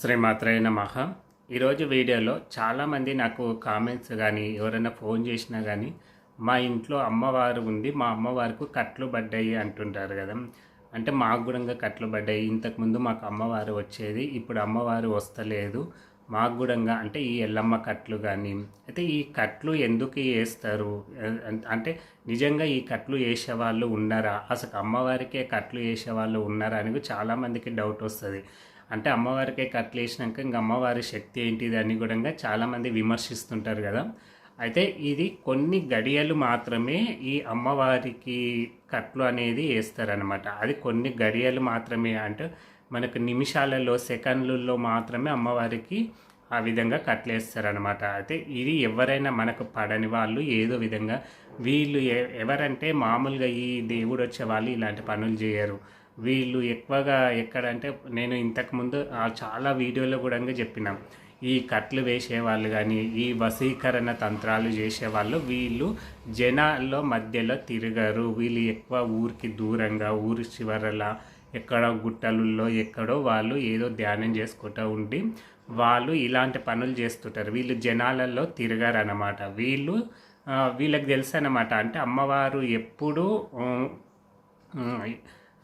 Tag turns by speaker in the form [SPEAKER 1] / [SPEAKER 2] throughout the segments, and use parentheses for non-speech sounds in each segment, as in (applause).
[SPEAKER 1] శ్రీమాత్రే నమ. ఈరోజు వీడియోలో చాలామంది నాకు కామెంట్స్ కానీ ఎవరైనా ఫోన్ చేసినా కానీ మా ఇంట్లో అమ్మవారు ఉంది మా అమ్మవారికి కట్లు పడ్డాయి అంటుంటారు కదా. అంటే మాకు కూడా కట్లు పడ్డాయి. ఇంతకుముందు మాకు అమ్మవారు వచ్చేది ఇప్పుడు అమ్మవారు వస్తలేదు. మాకు కూడా అంటే ఈ ఎల్లమ్మ కట్లు కానీ అయితే ఈ కట్లు ఎందుకు వేస్తారు? అంటే నిజంగా ఈ కట్లు వేసే వాళ్ళు ఉన్నారా? అసలు అమ్మవారికే కట్లు వేసే వాళ్ళు ఉన్నారా అని చాలామందికి డౌట్ వస్తుంది. అంటే అమ్మవారికే కట్లు వేసినాక ఇంకా అమ్మవారి శక్తి ఏంటిది అని కూడా చాలామంది విమర్శిస్తుంటారు కదా. అయితే ఇది కొన్ని గడియలు మాత్రమే ఈ అమ్మవారికి కట్లు అనేది వేస్తారనమాట అది కొన్ని గడియలు మాత్రమే అంటే మనకు నిమిషాలలో సెకండ్లలో మాత్రమే అమ్మవారికి ఆ విధంగా కట్లేస్తారనమాట అయితే ఇది ఎవరైనా మనకు పడని వాళ్ళు ఏదో విధంగా వీళ్ళు ఎవరంటే మామూలుగా ఈ దేవుడు వచ్చే వాళ్ళు ఇలాంటి పనులు చేయరు. వీళ్ళు ఎక్కువగా ఎక్కడంటే నేను ఇంతకుముందు చాలా వీడియోలో కూడా చెప్పిన. ఈ కట్లు వేసే వాళ్ళు కానీ ఈ వశీకరణ తంత్రాలు చేసేవాళ్ళు వీళ్ళు జనాల్లో మధ్యలో తిరగరు. వీళ్ళు ఎక్కువ ఊరికి దూరంగా ఊరి చివరల ఎక్కడో గుట్టలలో ఎక్కడో వాళ్ళు ఏదో ధ్యానం చేసుకుంటూ ఉండి వాళ్ళు ఇలాంటి పనులు చేస్తుంటారు. వీళ్ళు జనాలలో తిరగరు అన్నమాట వీళ్ళు వీళ్ళకి తెలుసు అన్నమాట అంటే అమ్మవారు ఎప్పుడూ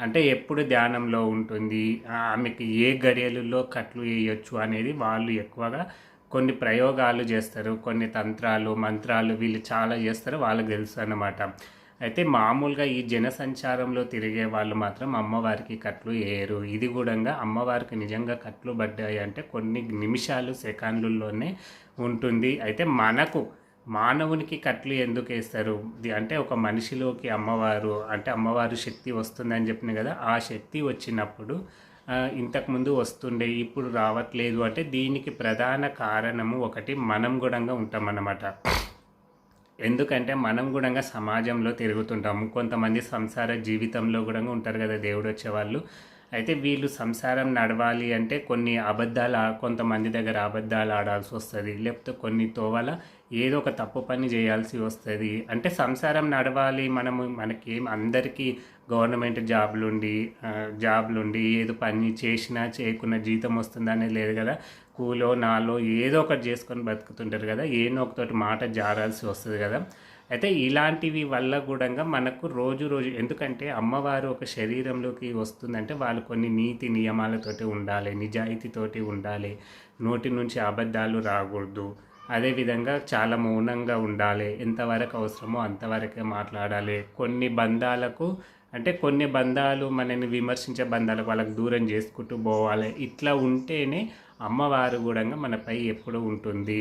[SPEAKER 1] అంటే ఎప్పుడు ధ్యానంలో ఉంటుంది ఆమెకి ఏ గడియలలో కట్లు వేయొచ్చు అనేది వాళ్ళు ఎక్కువగా కొన్ని ప్రయోగాలు చేస్తారు కొన్ని తంత్రాలు మంత్రాలు వీళ్ళు చాలా చేస్తారు వాళ్ళకి తెలుసు అన్నమాట. అయితే మామూలుగా ఈ జనసంచారంలో తిరిగే వాళ్ళు మాత్రం అమ్మవారికి కట్లు వేయరు. ఇది కూడా అమ్మవారికి నిజంగా కట్లు పడ్డాయి అంటే కొన్ని నిమిషాలు సెకండ్లలోనే ఉంటుంది. అయితే మనకు మానవునికి కట్లు ఎందుకు వేస్తారు? అంటే ఒక మనిషిలోకి అమ్మవారు అంటే అమ్మవారు శక్తి వస్తుందని చెప్పిన కదా ఆ శక్తి వచ్చినప్పుడు ఇంతకుముందు వస్తుండే ఇప్పుడు రావట్లేదు అంటే దీనికి ప్రధాన కారణము ఒకటి మనం గుణంగా ఉంటామన్నమాట. ఎందుకంటే మనం కూడా సమాజంలో తిరుగుతుంటాము. కొంతమంది సంసార జీవితంలో కూడా ఉంటారు కదా దేవుడు వచ్చేవాళ్ళు. అయితే వీళ్ళు సంసారం నడవాలి అంటే కొన్ని అబద్ధాలు ఆ- కొంతమంది దగ్గర అబద్ధాలు ఆడాల్సి వస్తుంది లేకపోతే కొన్ని తోవల ఏదో ఒక తప్పు పని చేయాల్సి వస్తుంది. అంటే సంసారం నడవాలి మనము మనకేం అందరికీ గవర్నమెంట్ జాబ్లుండి జాబ్లుండి ఏదో పని చేసినా చేయకున్నా జీతం వస్తుందనే లేదు కదా. కూలో నాలో ఏదో ఒకటి చేసుకొని బతుకుతుంటారు కదా. ఏదో ఒకతోటి మాట జారాల్సి వస్తుంది కదా. అయితే ఇలాంటివి వల్ల కూడా మనకు రోజు రోజు ఎందుకంటే అమ్మవారు ఒక శరీరంలోకి వస్తుందంటే వాళ్ళు కొన్ని నీతి నియమాలతోటి ఉండాలి నిజాయితీతోటి ఉండాలి నోటి నుంచి అబద్ధాలు రాకూడదు. అదేవిధంగా చాలా మౌనంగా ఉండాలి ఎంతవరకు అవసరమో అంతవరకే మాట్లాడాలి. కొన్ని బంధాలకు అంటే కొన్ని బంధాలు మనని విమర్శించే బంధాలకు వాళ్ళకి దూరం చేసుకుంటూ పోవాలి. ఇట్లా ఉంటేనే అమ్మవారు కూడా మనపై ఎప్పుడు ఉంటుంది.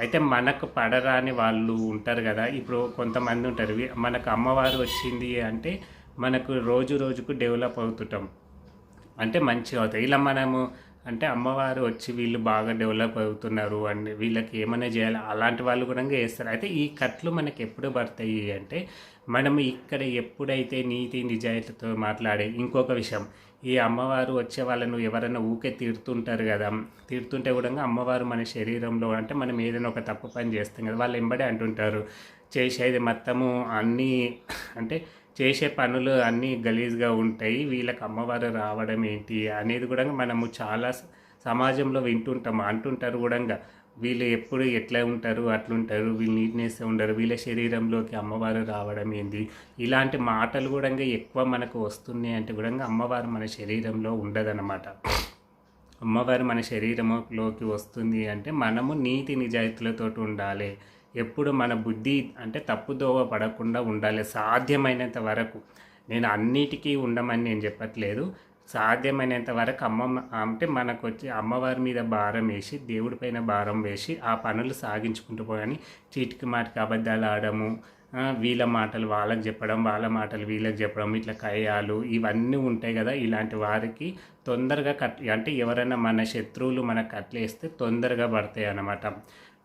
[SPEAKER 1] అయితే మనకు పడరాని వాళ్ళు ఉంటారు కదా. ఇప్పుడు కొంతమంది ఉంటారు. మనకు అమ్మవారు వచ్చింది అంటే మనకు రోజు రోజుకు డెవలప్ అవుతుంటాం. అంటే మంచిగా అవుతాయి. ఇలా మనము అంటే అమ్మవారు వచ్చి వీళ్ళు బాగా డెవలప్ అవుతున్నారు అండ్ వీళ్ళకి ఏమైనా చేయాలి? అలాంటి వాళ్ళు కూడా చేస్తారు. అయితే ఈ కట్లు మనకి ఎప్పుడు పడతాయి అంటే మనం ఇక్కడ ఎప్పుడైతే నీతి నిజాయితీతో మాట్లాడే ఇంకొక విషయం. ఈ అమ్మవారు వచ్చే వాళ్ళను ఎవరైనా ఊకే తిడుతుంటారు కదా. తిడుతుంటే కూడా అమ్మవారు మన శరీరంలో అంటే మనం ఏదైనా ఒక తప్పు పని చేస్తాం కదా. వాళ్ళు ఎంబడే అంటుంటారు చేసేది మొత్తము అన్నీ (clears throat) అంటే చేసే పనులు అన్నీ గలీజ్గా ఉంటాయి వీళ్ళకి అమ్మవారు రావడం ఏంటి? అనేది కూడా మనము చాలా సమాజంలో వింటుంటాము అంటుంటారు కూడా. వీళ్ళు ఎప్పుడు ఎట్లా ఉంటారు అట్లుంటారు వీళ్ళు నీట్నెస్ ఉండరు వీళ్ళ శరీరంలోకి అమ్మవారు రావడం ఏంది? ఇలాంటి మాటలు కూడా ఎక్కువ మనకు వస్తున్నాయి అంటే కూడా అమ్మవారు మన శరీరంలో ఉండదన్నమాట. అమ్మవారు మన శరీరంలోకి వస్తుంది అంటే మనము నీతి నిజాయితీలతో ఉండాలి. ఎప్పుడు మన బుద్ధి అంటే తప్పుదోవ పడకుండా ఉండాలి సాధ్యమైనంత వరకు. నేను అన్నిటికీ ఉండమని నేను చెప్పట్లేదు. సాధ్యమైనంత వరకు అమ్మ అంటే మనకు వచ్చి అమ్మవారి మీద భారం వేసి దేవుడి పైన భారం వేసి ఆ పనులు సాగించుకుంటూ పోయాని చీటికి మాటికి అబద్ధాలు ఆడము వీళ్ళ మాటలు వాళ్ళకి చెప్పడం వాళ్ళ మాటలు వీళ్ళకి చెప్పడం ఇట్లా కయ్యాలు ఇవన్నీ ఉంటాయి కదా. ఇలాంటి వారికి తొందరగా కట్ అంటే ఎవరైనా మన శత్రువులు మనకు కట్లేస్తే తొందరగా పడతాయి అన్నమాట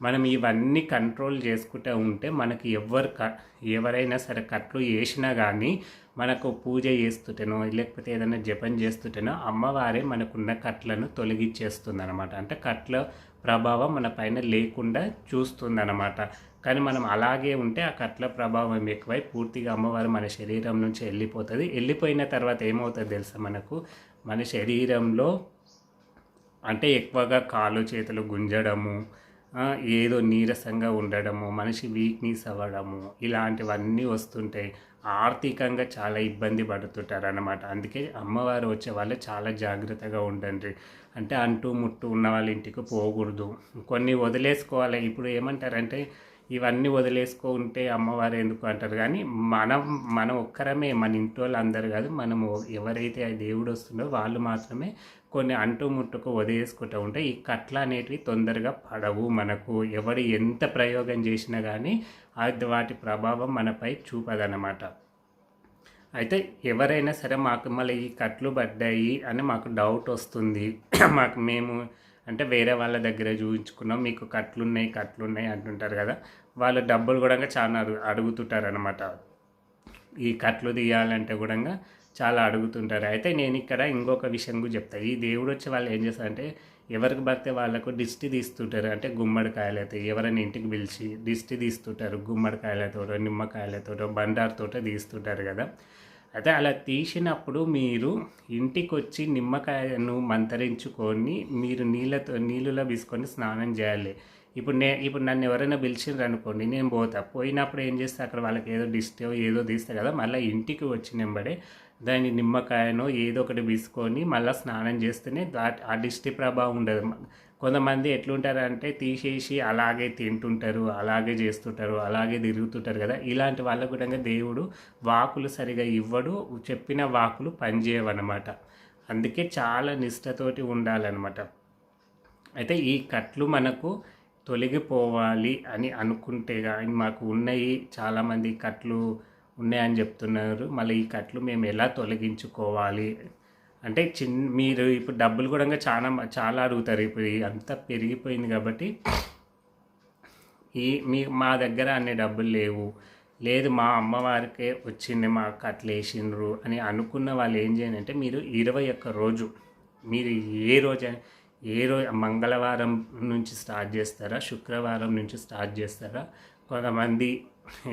[SPEAKER 1] మనం ఇవన్నీ కంట్రోల్ చేసుకుంటూ ఉంటే మనకి ఎవరు క ఎవరైనా సరే కట్లు వేసినా కానీ మనకు పూజ చేస్తుంటేనో లేకపోతే ఏదైనా జపం చేస్తుంటేనో అమ్మవారే మనకున్న కట్లను తొలగిచ్చేస్తుంది అనమాట అంటే కట్ల ప్రభావం మన పైన లేకుండా చూస్తుంది అనమాట కానీ మనం అలాగే ఉంటే ఆ కట్ల ప్రభావం ఎక్కువై పూర్తిగా అమ్మవారు మన శరీరం నుంచి వెళ్ళిపోతుంది. వెళ్ళిపోయిన తర్వాత ఏమవుతుంది తెలుసా మనకు? మన శరీరంలో అంటే ఎక్కువగా కాళ్ళు చేతులు గుంజడము ఏదో నీరసంగా ఉండడము మనిషి వీక్నెస్ అవ్వడము ఇలాంటివన్నీ వస్తుంటాయి ఆర్థికంగా చాలా ఇబ్బంది పడుతుంటారు అన్నమాట అందుకే అమ్మవారు వచ్చే వాళ్ళు చాలా జాగ్రత్తగా ఉండండి. అంటే అంటూ ముట్టు ఉన్న వాళ్ళ ఇంటికి పోకూడదు. కొన్ని వదిలేసుకోవాలి. ఇప్పుడు ఏమంటారంటే ఇవన్నీ వదిలేసుకుంటే అమ్మవారు ఎందుకు అంటారు? కానీ మనం మనం ఒక్కరమే మన ఇంటి వాళ్ళు అందరు కాదు మనము ఎవరైతే ఆ దేవుడు వస్తుందో వాళ్ళు మాత్రమే కొన్ని అంటూ ముట్టుకు వదిలేసుకుంటూ ఉంటే ఈ కట్ల అనేటివి తొందరగా పడవు మనకు. ఎవరు ఎంత ప్రయోగం చేసినా కానీ అది వాటి ప్రభావం మనపై చూపదన్నమాట. అయితే ఎవరైనా సరే మాకు మళ్ళీ ఈ కట్లు పడ్డాయి అని మాకు డౌట్ వస్తుంది. (clears throat) మాకు మేము అంటే వేరే వాళ్ళ దగ్గర చూపించుకున్నాం మీకు కట్లు ఉన్నాయి అంటుంటారు కదా. వాళ్ళు డబ్బులు కూడా చాలా అడుగు అడుగుతుంటారు అనమాట ఈ కట్లు తీయాలంటే కూడా చాలా అడుగుతుంటారు. అయితే నేను ఇక్కడ ఇంకొక విషయం కూడా చెప్తాను ఈ దేవుడు వచ్చి వాళ్ళు ఏం చేస్తారంటే ఎవరికి పడితే వాళ్ళకు దిష్టి తీస్తుంటారు. అంటే గుమ్మడికాయలతో ఎవరైనా ఇంటికి పిలిచి దిష్టి తీస్తుంటారు. గుమ్మడికాయలతోటో నిమ్మకాయలతోటో బండారుతోటో తీస్తుంటారు కదా. అయితే అలా తీసినప్పుడు మీరు ఇంటికి వచ్చి నిమ్మకాయను మంతరించుకొని మీరు నీళ్ళతో నీళ్ళలో తీసుకొని స్నానం చేయాలి. ఇప్పుడు నే ఇప్పుడు నన్ను ఎవరైనా పిలిచిండ్రు అనుకోండి నేను పోతా. పోయినప్పుడు ఏం చేస్తే? అక్కడ వాళ్ళకి ఏదో డిస్టో ఏదో తీస్తే కదా. మళ్ళీ ఇంటికి వచ్చినబడే దాని నిమ్మకాయనో ఏదో ఒకటి తీసుకొని మళ్ళీ స్నానం చేస్తేనే ఆ దిష్టి ప్రభావం ఉండదు. కొంతమంది ఎట్లుంటారంటే తీసేసి అలాగే తింటుంటారు అలాగే చేస్తుంటారు అలాగే తిరుగుతుంటారు కదా. ఇలాంటి వాళ్ళకు కూడా దేవుడు వాకులు సరిగా ఇవ్వడు చెప్పిన వాకులు పనిచేయవన్నమాట. అందుకే చాలా నిష్టతోటి ఉండాలన్నమాట. అయితే ఈ కట్లు మనకు తొలగిపోవాలి అని అనుకుంటే కానీ మాకు ఉన్నాయి చాలామంది కట్లు ఉన్నాయని చెప్తున్నారు. మళ్ళీ ఈ కట్లు మేము ఎలా తొలగించుకోవాలి? అంటే చిన్న మీరు ఇప్పుడు డబ్బులు కూడా చాలా చాలా అడుగుతారు. ఇప్పుడు అంతా పెరిగిపోయింది కాబట్టి ఈ మీ మా దగ్గర అన్ని డబ్బులు లేవు. లేదు మా అమ్మవారికే వచ్చింది మా కట్లు వేసిండ్రు అని అనుకున్న వాళ్ళు ఏం చేయాలంటే మీరు ఇరవై ఒక్క రోజు మీరు ఏ రోజు ఏ రోజు మంగళవారం నుంచి స్టార్ట్ చేస్తారా శుక్రవారం నుంచి స్టార్ట్ చేస్తారా? కొంతమంది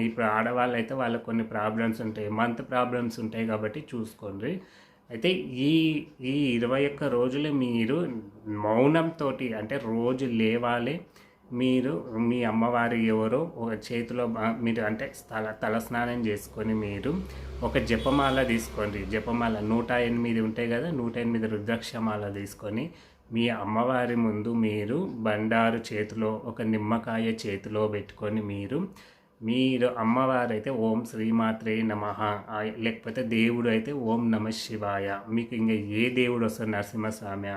[SPEAKER 1] ఇప్పుడు ఆడవాళ్ళు అయితే వాళ్ళకి కొన్ని ప్రాబ్లమ్స్ ఉంటాయి. మంత్ ప్రాబ్లమ్స్ ఉంటాయి కాబట్టి చూసుకోండి. అయితే ఈ ఈ ఇరవై ఒక్క రోజులు మీరు మౌనంతో అంటే రోజు లేవాలి. మీరు మీ అమ్మవారి ఎవరో ఒక చేతిలో మీరు అంటే తల తలస్నానం చేసుకొని మీరు ఒక జపమాల తీసుకోండి. జపమాల నూట ఎనిమిది ఉంటాయి కదా నూట ఎనిమిది రుద్రాక్షమాల తీసుకొని మీ అమ్మవారి ముందు మీరు బండారు చేతిలో ఒక నిమ్మకాయ చేతిలో పెట్టుకొని మీరు మీరు అమ్మవారైతే ఓం శ్రీమాత్రే నమ. లేకపోతే దేవుడు అయితే ఓం నమ శివాయ. మీకు ఇంకా ఏ దేవుడు వస్తారు నరసింహస్వామి?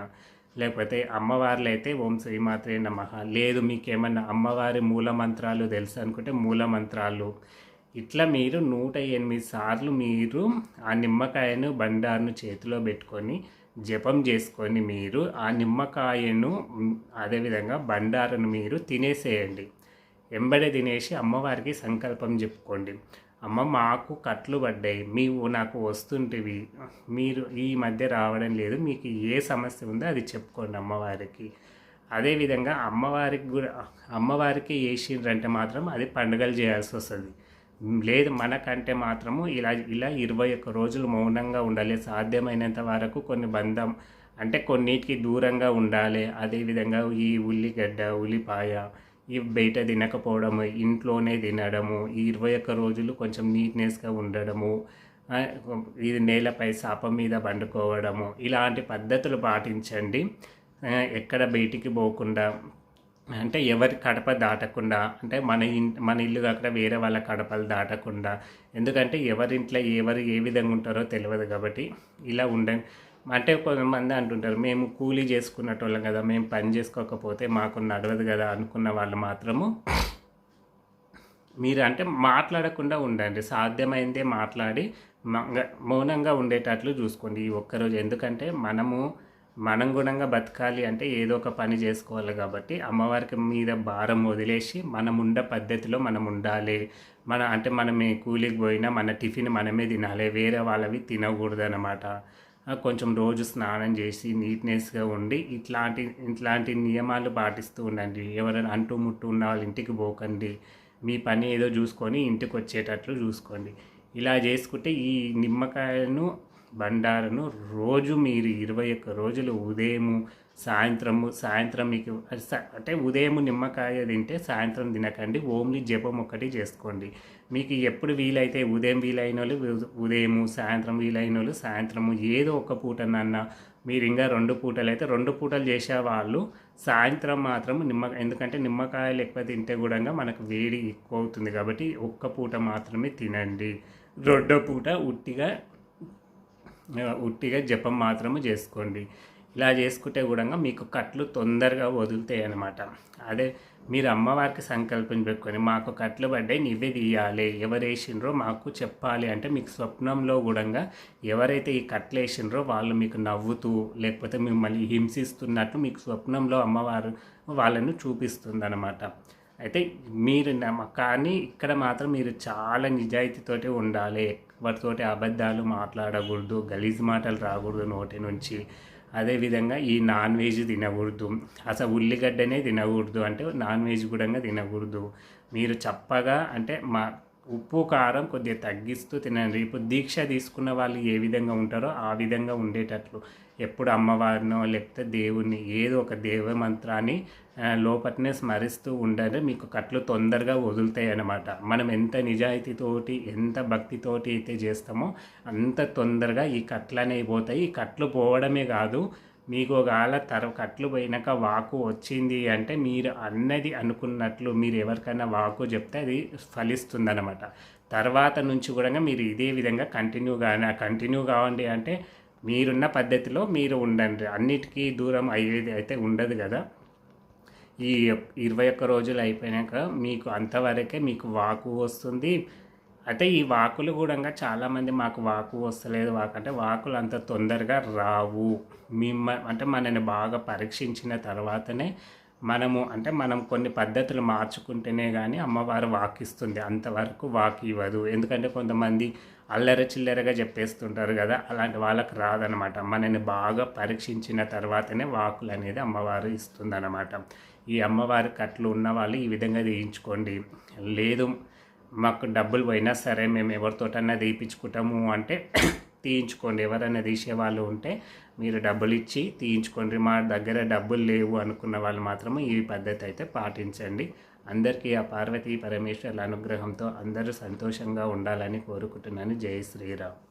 [SPEAKER 1] లేకపోతే అమ్మవార్లు అయితే ఓం శ్రీమాత్రే నమ. లేదు మీకేమన్నా అమ్మవారి మూల మంత్రాలు తెలుసు అనుకుంటే మూల మంత్రాలు ఇట్లా మీరు నూట ఎనిమిది సార్లు మీరు ఆ నిమ్మకాయను బండారును చేతిలో పెట్టుకొని జపం చేసుకొని మీరు ఆ నిమ్మకాయను అదేవిధంగా బండారును మీరు తినేసేయండి. వెంబడే తినేసి అమ్మవారికి సంకల్పం చెప్పుకోండి. అమ్మ మాకు కట్లు పడ్డాయి. మీవు నాకు వస్తుంటివి. మీరు ఈ మధ్య రావడం లేదు. మీకు ఏ సమస్య ఉందో అది చెప్పుకోండి అమ్మవారికి. అదేవిధంగా అమ్మవారికి కూడా అమ్మవారికి వేసిండ్రంటే మాత్రం అది పండుగలు చేయాల్సి వస్తుంది. లేదు మనకంటే మాత్రము ఇలా ఇలా ఇరవై ఒక్క రోజులు మౌనంగా ఉండాలి. సాధ్యమైనంత వరకు కొన్ని బంధం అంటే కొన్నిటికి దూరంగా ఉండాలి. అదేవిధంగా ఈ ఉల్లిగడ్డ ఉల్లిపాయ బయట తినకపోవడము ఇంట్లోనే తినడము ఈ ఇరవై ఒక్క రోజులు కొంచెం నీట్నెస్గా ఉండడము ఇది నేలపై శాపం మీద పండుకోవడము ఇలాంటి పద్ధతులు పాటించండి. ఎక్కడ బయటికి పోకుండా అంటే ఎవరి కడప దాటకుండా అంటే మన ఇన్ మన ఇల్లు కాకుండా వేరే వాళ్ళ కడపలు దాటకుండా ఎందుకంటే ఎవరింట్లో ఎవరు ఏ విధంగా ఉంటారో తెలియదు కాబట్టి ఇలా ఉండ అంటే కొంతమంది అంటుంటారు మేము కూలీ చేసుకున్నటోళ్ళం కదా మేము పని చేసుకోకపోతే మాకు నడవదు కదా అనుకున్న వాళ్ళు మాత్రము మీరు అంటే మాట్లాడకుండా ఉండండి. సాధ్యమైందే మాట్లాడి మంగ- మౌనంగా ఉండేటట్లు చూసుకోండి ఈ ఒక్కరోజు. ఎందుకంటే మనము మనం గుణంగా బతకాలి అంటే ఏదో ఒక పని చేసుకోవాలి కాబట్టి అమ్మవారికి మీద భారం వదిలేసి మనం ఉండే పద్ధతిలో మనం ఉండాలి. మన అంటే మనం కూలికి పోయినా మన టిఫిన్ మనమే తినాలి. వేరే వాళ్ళవి తినకూడదు అనమాట కొంచెం రోజు స్నానం చేసి నీట్నెస్గా ఉండి ఇట్లాంటి ఇట్లాంటి నియమాలు పాటిస్తూ ఉండండి. ఎవరైనా అంటూ ముట్టు ఉన్న వాళ్ళ ఇంటికి పోకండి. మీ పని ఏదో చూసుకొని ఇంటికి వచ్చేటట్లు చూసుకోండి. ఇలా చేసుకుంటే ఈ నిమ్మకాయను బండారును రోజు మీరు ఇరవై ఒక్క రోజులు ఉదయము సాయంత్రము సాయంత్రం మీకు అంటే ఉదయం నిమ్మకాయ తింటే సాయంత్రం తినకండి ఓన్లీ జపం ఒకటి చేసుకోండి. మీకు ఎప్పుడు వీలైతే ఉదయం వీలైన వాళ్ళు ఉదయము సాయంత్రం వీలైన వాళ్ళు సాయంత్రము ఏదో ఒక పూటనన్నా మీరు ఇంకా రెండు పూటలు అయితే రెండు పూటలు చేసే వాళ్ళు సాయంత్రం మాత్రం నిమ్మ ఎందుకంటే నిమ్మకాయలు ఎక్కువ తింటే కూడా మనకు వేడి ఎక్కువ అవుతుంది కాబట్టి ఒక్క పూట మాత్రమే తినండి. రెండో పూట ఉట్టిగా ఉట్టిగా జపం మాత్రము చేసుకోండి. ఇలా చేసుకుంటే కూడా మీకు కట్లు తొందరగా వదులుతాయి అన్నమాట. అదే మీరు అమ్మవారికి సంకల్పం పెట్టుకొని మాకు కట్లు పడ్డాయి నువ్వే తీయాలి ఎవరు వేసిండ్రో మాకు చెప్పాలి అంటే మీకు స్వప్నంలో కూడా ఎవరైతే ఈ కట్లు వేసిండ్రో వాళ్ళు మీకు నవ్వుతూ లేకపోతే మిమ్మల్ని హింసిస్తున్నట్టు మీకు స్వప్నంలో అమ్మవారు వాళ్ళను చూపిస్తుంది అనమాట అయితే మీరు నమ్మ- కానీ ఇక్కడ మాత్రం మీరు చాలా నిజాయితీతోటి ఉండాలి. వాటితోటి అబద్ధాలు మాట్లాడకూడదు గలీజ్ మాటలు రాకూడదు నోటి నుంచి. అదేవిధంగా ఈ నాన్ వెజ్ తినకూడదు. అసలు ఉల్లిగడ్డనే తినకూడదు అంటే నాన్ వెజ్ కూడా తినకూడదు. మీరు చప్పగా అంటే మా ఉప్పు కారం కొద్దిగా తగ్గిస్తూ తినండి. ఇప్పుడు దీక్ష తీసుకున్న వాళ్ళు ఏ విధంగా ఉంటారో ఆ విధంగా ఉండేటట్లు. ఎప్పుడు అమ్మవారినో లేకపోతే దేవుణ్ణి ఏదో ఒక దేవ మంత్రాన్ని లోపట్నే స్మరిస్తూ ఉండాలి మీకు కట్లు తొందరగా వదులుతాయి అన్నమాట మనం ఎంత నిజాయితీతోటి ఎంత భక్తితోటి అయితే చేస్తామో అంత తొందరగా ఈ కట్లు అనేవి పోతాయి. ఈ కట్లు పోవడమే కాదు మీకు ఒకవేళ తర కట్లు పోయినాక వాకు వచ్చింది అంటే మీరు అన్నది అనుకున్నట్లు మీరు ఎవరికైనా వాకు చెప్తే అది ఫలిస్తుంది అనమాట తర్వాత నుంచి కూడా మీరు ఇదే విధంగా కంటిన్యూ కానీ కంటిన్యూ కావండి అంటే మీరున్న పద్ధతిలో మీరు ఉండండి. అన్నిటికీ దూరం అయ్యేది అయితే ఉండదు కదా. ఈ ఇరవై ఒక్క రోజులు అయిపోయాక మీకు అంతవరకే మీకు వాకు వస్తుంది. అయితే ఈ వాకులు కూడా చాలామంది మాకు వాకు వస్తలేదు. వాకు అంటే వాకులు అంత తొందరగా రావు. మిమ్మ అంటే మనని బాగా పరీక్షించిన తర్వాతనే మనము అంటే మనం కొన్ని పద్ధతులు మార్చుకుంటేనే కానీ అమ్మవారు వాకిస్తుంది. అంతవరకు వాకి ఇవ్వదు ఎందుకంటే కొంతమంది అల్లర చిల్లరగా చెప్పేస్తుంటారు కదా అలాంటి వాళ్ళకి రాదనమాట. మనని బాగా పరీక్షించిన తర్వాతనే వాకులు అనేది అమ్మవారు ఇస్తుందన్నమాట ఈ అమ్మవారి కట్లు ఉన్న వాళ్ళు ఈ విధంగా తీయించుకోండి. లేదు మాకు డబ్బులు పోయినా సరే మేము ఎవరితోటన్నా తీయించుకుంటాము అంటే తీయించుకోండి. ఎవరైనా తీసే వాళ్ళు ఉంటే మీరు డబ్బులు ఇచ్చి తీయించుకోండి. మా దగ్గర డబ్బులు లేవు అనుకున్న వాళ్ళు మాత్రమే ఈ పద్ధతి అయితే పాటించండి. అందరికీ ఆ పార్వతీ పరమేశ్వర్ల అనుగ్రహంతో అందరూ సంతోషంగా ఉండాలని కోరుకుంటున్నాను. జై శ్రీరామ్.